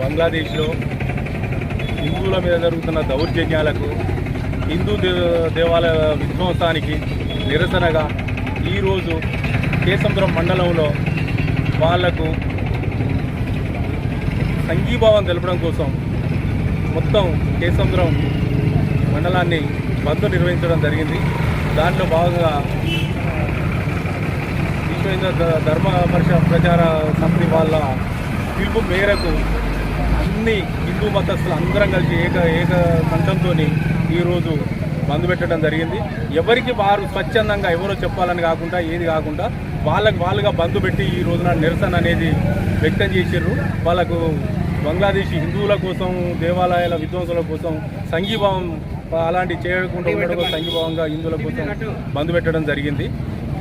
బంగ్లాదేశ్లో హిందువుల మీద జరుగుతున్న దౌర్జన్యాలకు హిందూ దే దేవాలయ విధ్వంసానికి నిరసనగా ఈరోజు కేసముద్రం మండలంలో వాళ్ళకు సంఘీభావం తెలపడం కోసం మొత్తం కేసముద్రం మండలాన్ని బంద్ నిర్వహించడం జరిగింది. దాంట్లో భాగంగా విశ్వ ధర్మ పరిషత్ ప్రచార సమితి వాళ్ళ పిలుపు మేరకు అన్ని హిందూ మతస్థులు అందరం కలిసి ఏక ఏక కంఠంతో ఈరోజు బంద్ పెట్టడం జరిగింది. ఎవరికి వారు స్వచ్ఛందంగా ఎవరో చెప్పాలని కాకుండా ఏది కాకుండా వాళ్ళకి వాళ్ళుగా బంద్ పెట్టి ఈ రోజున నిరసన అనేది వ్యక్తం చేసారు వాళ్ళకు బంగ్లాదేశీ హిందువుల కోసం దేవాలయాల విధ్వంసుల కోసం సంఘీభావం అలాంటి చేయకుండా ఉండడం సంఘీభావంగా హిందువుల కోసం బంద్ పెట్టడం జరిగింది.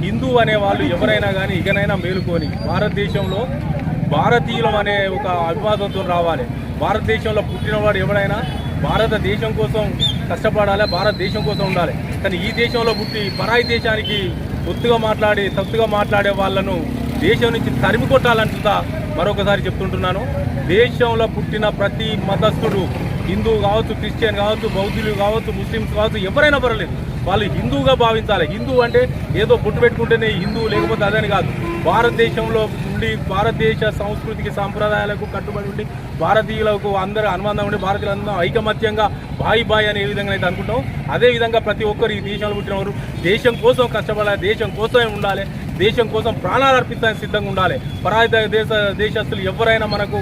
హిందూ అనే వాళ్ళు ఎవరైనా కానీ ఇకనైనా మేలుకొని భారతదేశంలో భారతీయులం అనే ఒక అభివాదంతో రావాలి. భారతదేశంలో పుట్టినవాడు ఎవడైనా భారతదేశం కోసం కష్టపడాలి? భారతదేశం కోసం ఉండాలి. కానీ ఈ దేశంలో పుట్టి పరాయి దేశానికి ఒత్తుగా మాట్లాడి తప్పుగా మాట్లాడే వాళ్ళను దేశం నుంచి తరిమి కొట్టాలంటుందా మరొకసారి చెప్తుంటున్నాను. దేశంలో పుట్టిన ప్రతి మతస్థుడు హిందూ కావచ్చు క్రిస్టియన్ కావచ్చు బౌద్ధులు కావచ్చు ముస్లిమ్స్ కావచ్చు ఎవరైనా పర్వాలేదు. వాళ్ళు హిందూగా భావించాలి. హిందూ అంటే ఏదో బొట్టు పెట్టుకుంటేనే హిందూ లేకపోతే అదని కాదు. భారతదేశంలో ఉండి భారతదేశ సంస్కృతికి సాంప్రదాయాలకు కట్టుబడి ఉండి భారతీయులకు అందరూ అనుబంధం ఉండి భారతీయులందరూ ఐకమత్యంగా బాయి బాయ్ అనే విధంగా అయితే అనుకుంటాం. అదే విధంగా ప్రతి ఒక్కరు ఈ దేశంలో పుట్టినవారు దేశం కోసం కష్టపడాలి దేశం కోసమే ఉండాలి దేశం కోసం ప్రాణాలు అర్పించడానికి సిద్ధంగా ఉండాలి. పరాయి దేశ దేశస్తులు ఎవరైనా మనకు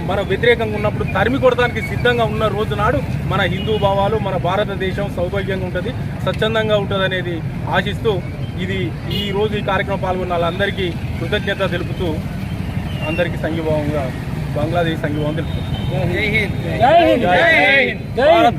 మన వ్యతిరేకంగా ఉన్నప్పుడు తరిమి కొడడానికి సిద్ధంగా ఉన్న రోజు నాడు మన హిందూ భావాలు మన భారతదేశం సౌభాగ్యంగా ఉంటుంది స్వచ్ఛందంగా ఉంటుంది అనేది ఆశిస్తూ ఇది ఈ రోజు ఈ కార్యక్రమం పాల్గొన్న వాళ్ళందరికీ కృతజ్ఞత తెలుపుతూ అందరికీ సంఘీభావంగా బంగ్లాదేశ్ సంఘీభావం తెలుపుతూ. జై హింద్. జై భారత్